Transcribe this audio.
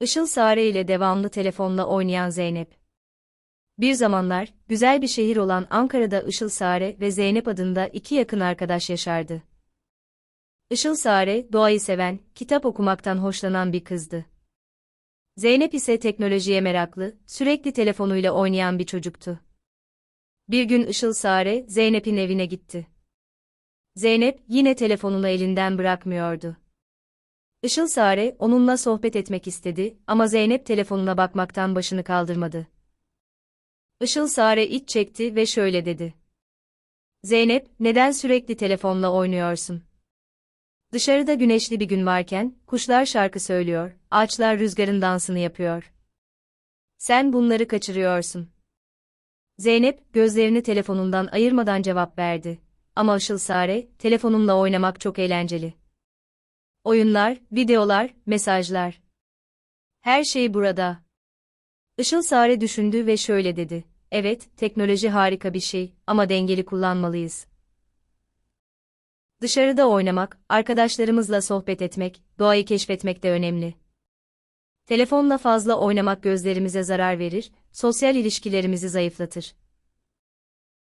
Işıl Sare ile devamlı telefonla oynayan Zeynep. Bir zamanlar, güzel bir şehir olan Ankara'da Işıl Sare ve Zeynep adında iki yakın arkadaş yaşardı. Işıl Sare, doğayı seven, kitap okumaktan hoşlanan bir kızdı. Zeynep ise teknolojiye meraklı, sürekli telefonuyla oynayan bir çocuktu. Bir gün Işıl Sare, Zeynep'in evine gitti. Zeynep, yine telefonunu elinden bırakmıyordu. Işıl Sare, onunla sohbet etmek istedi ama Zeynep telefonuna bakmaktan başını kaldırmadı. Işıl Sare iç çekti ve şöyle dedi. Zeynep, neden sürekli telefonla oynuyorsun? Dışarıda güneşli bir gün varken, kuşlar şarkı söylüyor, ağaçlar rüzgarın dansını yapıyor. Sen bunları kaçırıyorsun. Zeynep, gözlerini telefonundan ayırmadan cevap verdi. Ama Işıl Sare, telefonumla oynamak çok eğlenceli. Oyunlar, videolar, mesajlar. Her şey burada. Işıl Sare düşündü ve şöyle dedi. Evet, teknoloji harika bir şey ama dengeli kullanmalıyız. Dışarıda oynamak, arkadaşlarımızla sohbet etmek, doğayı keşfetmek de önemli. Telefonla fazla oynamak gözlerimize zarar verir, sosyal ilişkilerimizi zayıflatır.